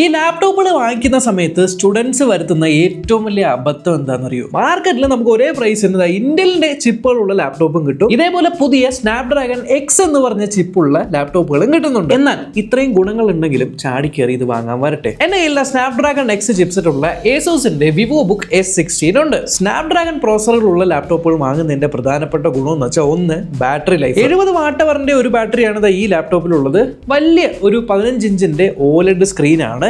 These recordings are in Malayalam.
ഈ ലാപ്ടോപ്പുകൾ വാങ്ങിക്കുന്ന സമയത്ത് സ്റ്റുഡൻസ് വരുത്തുന്ന ഏറ്റവും വലിയ അബദ്ധം എന്താണെന്നറിയോ? മാർക്കറ്റിൽ നമുക്ക് ഒരേ പ്രൈസ് പ്രൈസിന് ഇന്റലിന്റെ ചിപ്പുകളുള്ള ലാപ്ടോപ്പും കിട്ടും. ഇതേപോലെ പുതിയ സ്നാപ്ഡ്രാഗൺ എക്സ് എന്ന് പറഞ്ഞ ചിപ്പുള്ള ലാപ്ടോപ്പുകളും കിട്ടുന്നുണ്ട്. എന്നാൽ ഇത്രയും ഗുണങ്ങൾ ഉണ്ടെങ്കിലും ചാടിക്കേറി ഇത് വാങ്ങാൻ വരട്ടെ. എന്റെ കയ്യിലുള്ള സ്നാപ്ഡ്രാഗൺ എക്സ് ചിപ്സെറ്റ് ഉള്ള ഏസോസിന്റെ വിവോ ബുക്ക് എസ് സിക്സ്റ്റീൻ ഉണ്ട്. സ്നാപ്ഡ്രാഗൺ പ്രോസറുകളുള്ള ലാപ്ടോപ്പുകൾ വാങ്ങുന്നതിന്റെ പ്രധാനപ്പെട്ട ഗുണം എന്ന് വെച്ചാൽ ഒന്ന് ബാറ്ററി ലൈഫ് എഴുപത് വാട്ടവറിന്റെ ഒരു ബാറ്ററിയാണ് ഈ ലാപ്ടോപ്പിലുള്ളത് വലിയ ഒരു പതിനഞ്ച് ഇഞ്ചിന്റെ ഓലഡ് സ്ക്രീനാണ്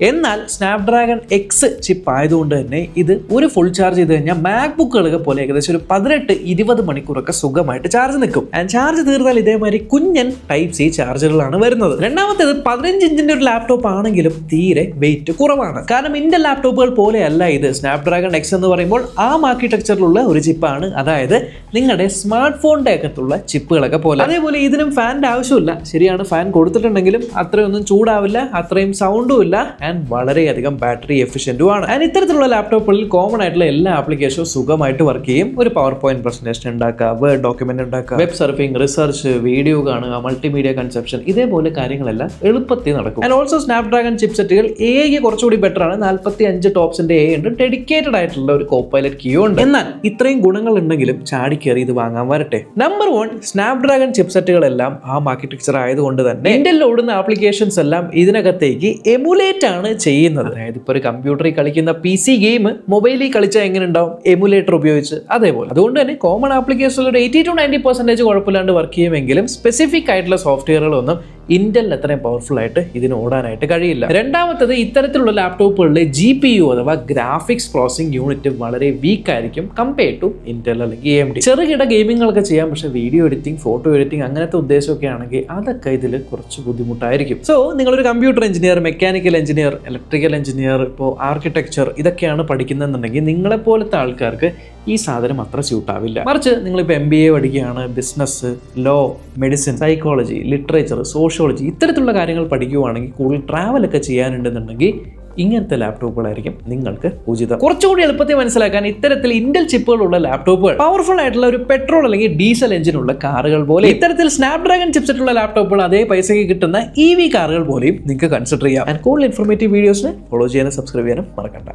എന്നാൽ സ്നാപ്ഡ്രാഗൺ എക്സ് ചിപ്പ് ആയതുകൊണ്ട് തന്നെ ഇത് ഒരു ഫുൾ ചാർജ് ചെയ്ത് കഴിഞ്ഞാൽ മാക് പോലെ ഏകദേശം ഒരു പതിനെട്ട് ഇരുപത് മണിക്കൂറൊക്കെ സുഖമായിട്ട് ചാർജ് നിൽക്കും. ആൻഡ് ചാർജ് തീർന്നാൽ ഇതേമാതിരി കുഞ്ഞൻ ടൈപ്പ് സി ചാർജറുകളാണ് വരുന്നത്. രണ്ടാമത്തേത് പതിനഞ്ച് ഇഞ്ചിന്റെ ഒരു ലാപ്ടോപ്പ് ആണെങ്കിലും തീരെ വെയിറ്റ് കുറവാണ്. കാരണം ഇന്ത്യൻ ലാപ്ടോപ്പുകൾ പോലെയല്ല ഇത്. സ്നാപ്ഡ്രാഗൺ എക്സ് എന്ന് പറയുമ്പോൾ ആ ആർക്കിടെക്ചറിലുള്ള ഒരു ചിപ്പാണ്. അതായത് നിങ്ങളുടെ സ്മാർട്ട് ഫോണിന്റെ അകത്തുള്ള ചിപ്പുകളൊക്കെ പോലെ. അതേപോലെ ഇതിനും ഫാനിന്റെ ആവശ്യമില്ല. ശരിയാണ് ഫാൻ കൊടുത്തിട്ടുണ്ടെങ്കിലും അത്രയൊന്നും ചൂടാവില്ല അത്രയും സൗണ്ടും ഇല്ല. ആൻഡ് വളരെയധികം ബാറ്ററി എഫിഷ്യന്റും ആണ്. ആൻഡ് ഇത്തരത്തിലുള്ള ലാപ്ടോപ്പുകളിൽ കോമൺ ആയിട്ടുള്ള എല്ലാ ആപ്ലിക്കേഷനും സുഖമായിട്ട് വർക്ക് ചെയ്യും. ഒരു പവർ പോയിന്റ് പ്രസന്റേഷൻ ഉണ്ടാക്കുക വേർഡ് ഡോക്യുമെന്റ് ഉണ്ടാക്കുക വെബ് സർഫിംഗ് റിസർച്ച് വീഡിയോ കാണുക മൾട്ടിമീഡിയ കൺസെപ്ഷൻ ഇതേപോലെ കാര്യങ്ങളെല്ലാം എളുപ്പത്തിൽ നടക്കും. ആൻഡ് ഓൾസോ സ്നാപ്ഡ്രാഗൺ ചിപ്സെറ്റുകൾ എ കുറച്ചുകൂടി ബെറ്റർ ആണ്. നാൽപ്പത്തി അഞ്ച് ടോപ്സിന്റെ എ ഉണ്ട്. ഡെഡിക്കേറ്റഡ് ആയിട്ടുള്ള ഒരു കോപ്പൈലറ്റ് കിയോ ഉണ്ട്. എന്നാൽ ഇത്രയും ഗുണങ്ങൾ ഉണ്ടെങ്കിലും ചാടിക്കേറി ഇത് വാങ്ങാൻ വരട്ടെ. നമ്പർ വൺ സ്നാപ്ഡ്രാഗൺ ചിപ്സെറ്റുകളെല്ലാം ആ ആർക്കിടെക്ചർ ആയതുകൊണ്ട് തന്നെ ഇന്ത്യയിൽ ഓടുന്ന ആപ്ലിക്കേഷൻസ് എല്ലാം ഇതിനകത്തേക്ക് എമുലേറ്റ് ആണ് ചെയ്യുന്നത്. അതായത് ഇപ്പോൾ ഒരു കമ്പ്യൂട്ടറിൽ കളിക്കുന്ന പി സി ഗെയിം മൊബൈലിൽ കളിച്ചാൽ എങ്ങനെ ഉണ്ടാവും എമുലേറ്റർ ഉപയോഗിച്ച്. അതേപോലെ. അതുകൊണ്ട് തന്നെ കോമൺ ആപ്ലിക്കേഷനിൽ ഒരു എയ്റ്റി ടു നയന്റി പെർസെന്റേജ് കുഴപ്പമില്ലാണ്ട് വർക്ക് ചെയ്യുമെങ്കിലും സ്പെസിഫിക് ആയിട്ടുള്ള സോഫ്റ്റ്വെയറുകളൊന്നും ഇന്റലിൽ അത്രയും പവർഫുൾ ആയിട്ട് ഇതിന് ഓടാനായിട്ട് കഴിയില്ല. രണ്ടാമത്തത് ഇത്തരത്തിലുള്ള ലാപ്ടോപ്പുകളിലെ ജി പി യു അഥവാ ഗ്രാഫിക്സ് പ്രോസസിംഗ് യൂണിറ്റ് വളരെ വീക്ക് ആയിരിക്കും കമ്പയർ ടു ഇന്റൽ അല്ലെങ്കിൽ എം ഡി ചെറുകിട ഗെയിമിങ്ങുകളൊക്കെ ചെയ്യാം പക്ഷേ വീഡിയോ എഡിറ്റിംഗ് ഫോട്ടോ എഡിറ്റിംഗ് അങ്ങനത്തെ ഉദ്ദേശമൊക്കെ ആണെങ്കിൽ അതൊക്കെ ഇതിൽ കുറച്ച് ബുദ്ധിമുട്ടായിരിക്കും. സോ നിങ്ങളൊരു computer engineer mechanical engineer electrical engineer ഇപ്പോൾ ആർക്കിടെക്ചർ ഇതൊക്കെയാണ് പഠിക്കുന്നതെന്നുണ്ടെങ്കിൽ നിങ്ങളെപ്പോലത്തെ ആൾക്കാർക്ക് ഈ സാധനം അത്ര സ്യൂട്ട് ആവില്ല മറിച്ച് നിങ്ങളിപ്പോൾ എം ബി എ പഠിക്കുകയാണ് business law medicine psychology literature sociology ഇത്തരത്തിലുള്ള കാര്യങ്ങൾ പഠിക്കുകയാണെങ്കിൽ കൂടുതൽ ട്രാവലൊക്കെ ചെയ്യാനുണ്ടെന്നുണ്ടെങ്കിൽ ഇങ്ങനത്തെ ലാപ്ടോപ്പുകളായിരിക്കും നിങ്ങൾക്ക് ഉചിതം. കുറച്ചുകൂടി എളുപ്പത്തിൽ മനസ്സിലാക്കാൻ ഇത്തരത്തിൽ ഇന്റൽ ചിപ്പുകളുള്ള ലാപ്ടോപ്പുകൾ പവർഫുൾ ആയിട്ടുള്ള ഒരു പെട്രോൾ അല്ലെങ്കിൽ ഡീസൽ എഞ്ചിൻ ഉള്ള കാറുകൾ പോലെ ഇത്തരത്തിൽ സ്നാപ്ഡ്രാഗൺ ചിപ്സെറ്റുള്ള ലാപ്ടോപ്പുകൾ അതേ പൈസയ്ക്ക് കിട്ടുന്ന ഇ വി കാറുകൾ പോലെയും നിങ്ങൾക്ക് കൺസിഡർ ചെയ്യാം. ആൻഡ് കൂടുതൽ ഇൻഫോർമേറ്റീവ് വീഡിയോസിന് ഫോളോ ചെയ്യാനും സബ്സ്ക്രൈബ് ചെയ്യാനും മറക്കണ്ട.